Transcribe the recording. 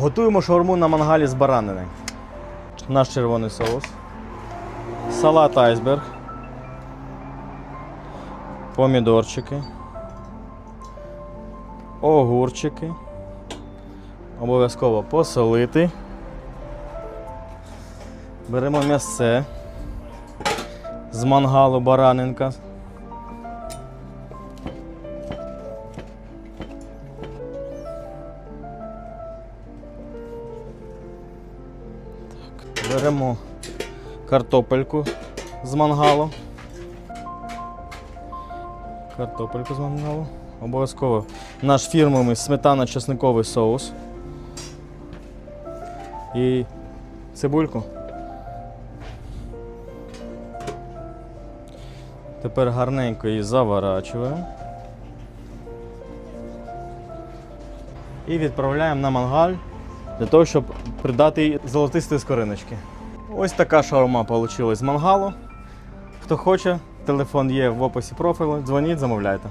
Готуємо шаурму на мангалі з баранини. Наш червоний соус. Салат айсберг. Помідорчики. Огурчики. Обов'язково посолити. Беремо м'ясце з мангалу баранинка. Беремо картопельку з мангалу. Картопельку з мангалу. Обов'язково наш фірмовий сметано-чесниковий соус. І цибульку. Тепер гарненько її заворачуємо. І відправляємо на мангаль для того, щоб придати золотистої скориночки. Ось така шаурма вийшла з мангалу. Хто хоче, телефон є в описі профілю. Дзвоніть, замовляйте.